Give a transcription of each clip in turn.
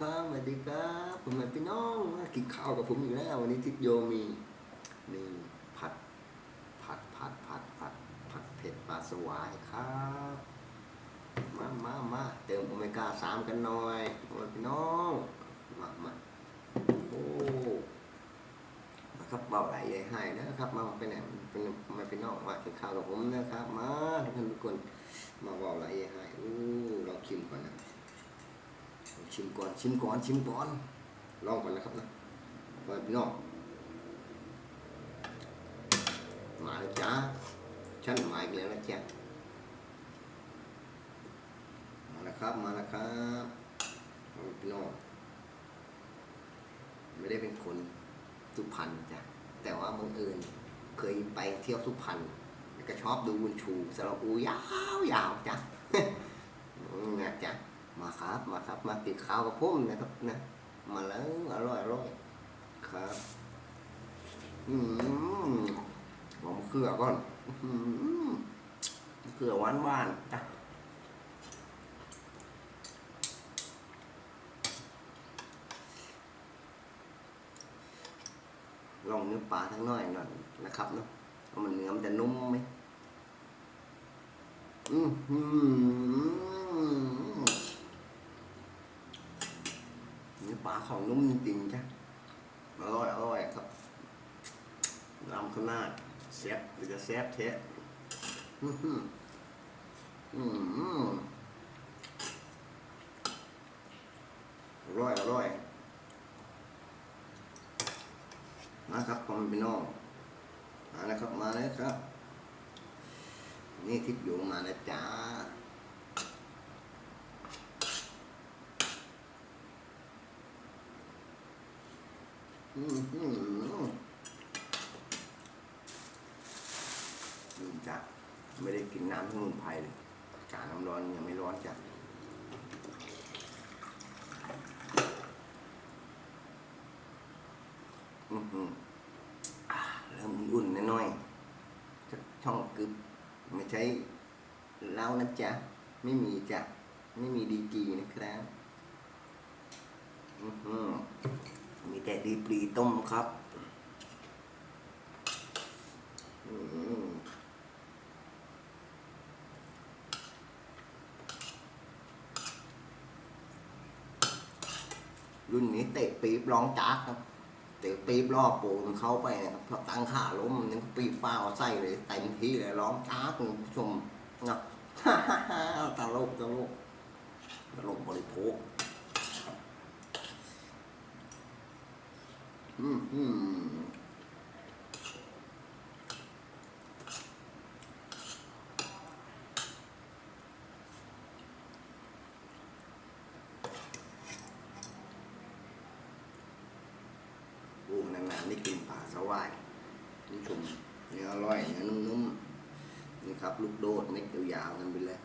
ครับสวัสดีครับผมเป็นพี่น้องกินข้าวกับผมอีกแล้ว วันนี้ทิศโยมีมีผัด ผัดผัดผัดผัดผัดเผ็ดปลาสวายครับมามามาเติมโอเมก้าสามกันหน่อยผมเป็นพี่น้องมามาโอ้นะครับเบาไหลเลยให้นะครับ มาเป็นไหนเป็นมาเป็นน้องมากินข้าวกับผมนะครับ มาทุกท่านทุกคนมาเบาไหลเลยให้อู้ลองชิมก่อนนะ ชิมก่อน ชิมก่อน ชิมก่อน ลองก่อนนะครับนะเปิดพี่น้องมาแล้วจ้าฉันหมาอีกแล้วนะจ๊ะมาแล้วครับ มาแล้วครับพี่น้องไม่ได้เป็นคนสุพรรณจ้ะแต่ว่าบังเอิญเคยไปเที่ยวสุพรรณก็ชอบดูบุญชูสระอูยาวยาวจ้ะนะจ๊ะ มาครับมาครับมาติดข้าวกับผมนะครับนะมาแล้วอร่อยอร่อยครับอืมหอมเครือก่อนอืมเครือหวานหวานจ้ะลองเนื้อปลาทั้งน้อยหน่อยนะครับเนาะว่ามันเนื้อมันจะนุ่มไหมอืม เนื้อ ปลาของนุ่มจริงๆจ้ะอร่อยอร่อยครับลำขนาดแซ่บหรือจะแซ่บแท้อื้อหืออืมอร่อยอร่อยมาครับพ่อม่พี่น้องมาแล้วครับมาแล้วครับ นี่ทิพย์อยู่มาแล้วจ้า อืมจ้ะไม่ได้กินน้ำสมุนไพรเลยอากาศน้ำร้อนยังไม่ร้อนจ้ะอืมอือ่าเริ่มอุ่นๆน้อยๆช่องกึบไม่ใช่เหล้านะจ๊ะ ไม่มีจ้ะ ไม่มีดีกีนะครับ อือหือ มีแต่ดีปรีต้มครับรุ่นนี้เตะปี๊บร้องจากครับ เตะปี๊บล่อปูนเข้าไปนะครับพอตั้งขาล้มนี่ก็ปี๊บฟ้าวใส่เลยเต็มที่เลยร้องจากคุณผู้ชมนะตลกตลกตลกบริโภค อืมอืมโอ้นานๆได้กินปลาสวายนี่ชมเนื้ออร่อยเนื้อนุ่มๆนี่ครับ ลูกโดดเม็ดยาวๆกันไปเลย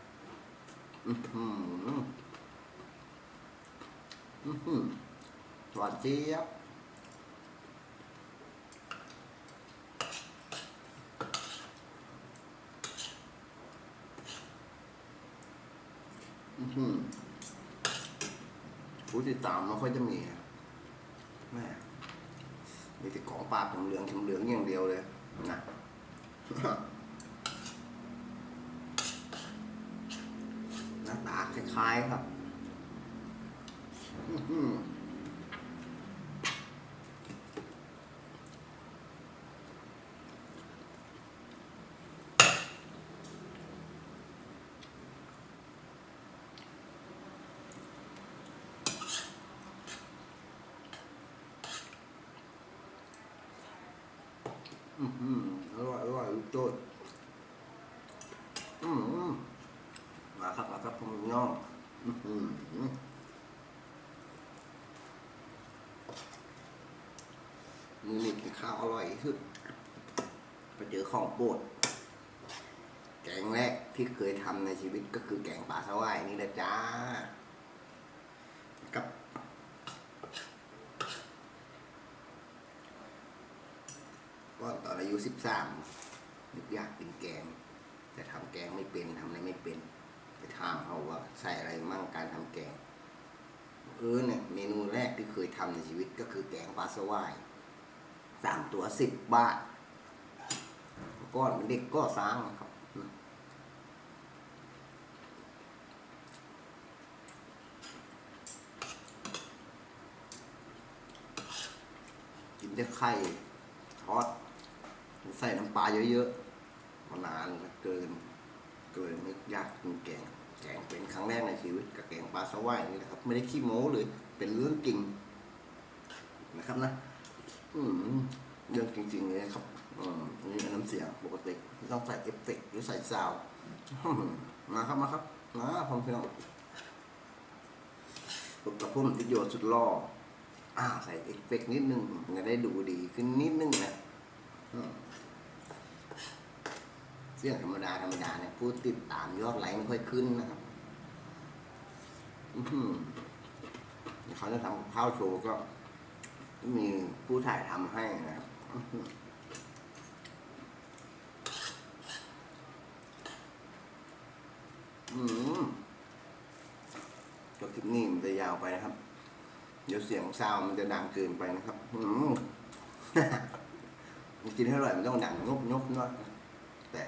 อือหืออือหือหวานเจี๊ยบ อื้อหือ ผู้ติดตามไม่ค่อยจะมีแม่มีแต่ของปากชมเหลืองชมเหลืองอย่างเดียวเลยนะหน้าตาคล้ายๆครับ อืมหื ออื้อร่อยอร่อยลูกโจดอืมอืมมาครับมาครับผมน้องอื้อหือมือนี่กินข้าวอร่อยที่สุดไปเจอของโปรดแกงแรกที่เคยทำในชีวิตก็คือแกงปลาสวายนี่แหละจ้า กับ ก็ตอนอายุสิบสามนึกอยากกินแกง แต่ทำแกงไม่เป็นทำอะไรไม่เป็นไปถามเขาว่าใส่อะไรมั่งการทำแกง เออเนี่ยเมนูแรกที่เคยทำในชีวิตก็คือแกงปลาสวายสามตัวสิบบาทก้อนเด็กก็สร้างนะครับกินแต่ไข่ทอด ใส่น้ำปลาเยอะๆมานานเกิน เกินนึกยากกินแกง แกงเป็นครั้งแรกในชีวิตกับแกงปลาสวายนี่นะครับ ไม่ได้ขี้โม้เลย เป็นเรื่องจริงนะครับนะอืมเรื่องจริงๆเลยครับอืมนี่น้ำเสียงปกติไม่ต้องใส่เอฟเฟกต์หรือใส่ซาวมาครับมาครับมาพร้อมพี่น้องปกกระพุ่มติดโยชน์สุดล่ออ่าใส่เอฟเฟกต์นิดนึงจะได้ดูดีขึ้นนิดนึงนะ เสียงธรรมดาธรรมดาเนี่ยผู้ติดตามยอดไลค์ไม่ค่อยขึ้นนะครับอืเขาจะทำข้าวโชว์ก็ มีผู้ถ่ายทำให้นะครับอืมก็คลิปนี้มันจะยาวไปนะครับ เดี๋ยวเสียงซาวมันจะดังเกินไปนะครับ อืม กินให้อร่อยมันต้องดังงบงบนาะแต่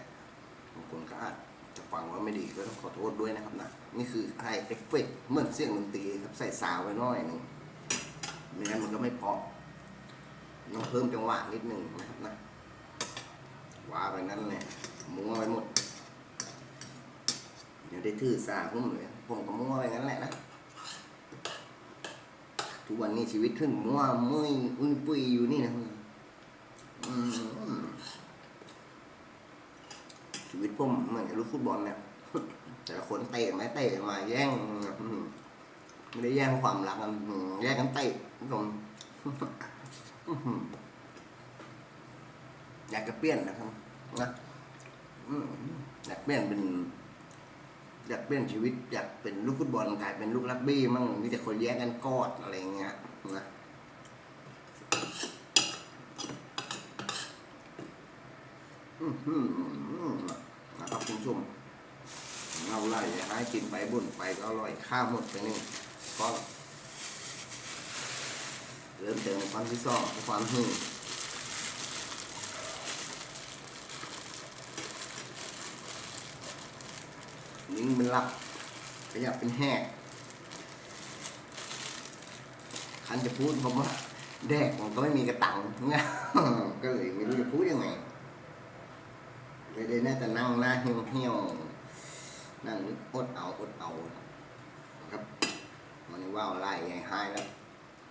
บางคนก็อาจจะฟังว่าไม่ดีก็ต้องขอโทษด้วยนะครับนะนี่คือไฮเอฟเฟกต์เหมือนเสียงดนตรีครับใส่ซาวไว้น่อยหนึงไม่งั้นมันก็ไม่เพาะต้องเพิ่มจังหวะนิดหนึ่งนะครับนะว่าไปนั้นเนี่ยมัวไปหมด เดี๋ยวได้ถือสาพุ่มเลยผมก็มัวไปงั้นแหละนะทุกวันนี้ชีวิตขึ้นมัวเมื่อยอุ้ยปุยอยู่นี่นะอืม ชีวิตผมเหมือนกับลูกฟุตบอลเนี่ยแต่ละคนเตะไม้เตะมาแย่งไม่ได้แย่งความรักกันแย่งกันเตะคุณผู้ชมอยากจะเปลี่ยนนะครับนะอยากเปลี่ยนเป็น อยากเปลี่ยนชีวิต อยากเป็นลูกฟุตบอลกลายเป็นลูกรักบี้มั่งมีแต่คนแย่งกันกอดอะไรเงี้ยนะอือหือ นะครับคุณผู้ชมเราไล่ให้กินไปบุ่นไปก็อร่อยข้าวหมดไปนี่ก็เริ่มเติมความที่สองความหึ่งนิ่งเป็นหลับขยับเป็นแหกคันจะพูดผมว่าแดกมันก็ไม่มีกระตังเงี้ยก็เลยไม่รู้จะพูดยังไง เลยได้น่าจะนั่งหน้าเหี่ยวเหี่ยวนั่งอดเอาอดเอาครับมันนี้ว่าไล่ใหญ่ให้แล้ว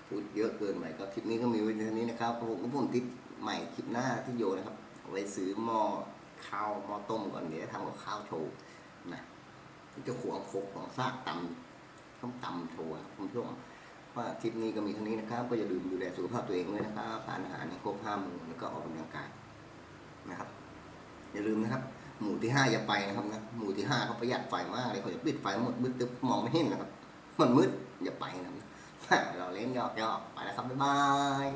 พูดเยอะเกินไปก็คลิปนี้ก็มีไว้เท่านี้นะครับผมก็ผมติดใหม่คลิปหน้าที่โยนะครับไว้ซื้อหม้อข้าวหม้อต้มก่อนเดี๋ยวทำกับข้าวโชว์นะจะขวงคกของซากตำต้องตำโชว์ครับคุณผู้ชมว่าคลิปนี้ก็มีเท่านี้นะครับ ก็อย่าลืมดูแลสุขภาพตัวเองด้วยนะครับทานอาหารในครบห้ามู่แล้วก็ออกกำลังกายนะครับ อย่าลืมนะครับ หมู่ที่ห้าอย่าไปนะครับนะหมู่ที่ห้าเขาประหยัดไฟมากเลยเขาจะปิดไฟหมดมืดตึ๊บมองไม่เห็นนะครับมันมืดอย่าไปนะครับเราเล่นหยอกไปแล้วครับบ๊ายบาย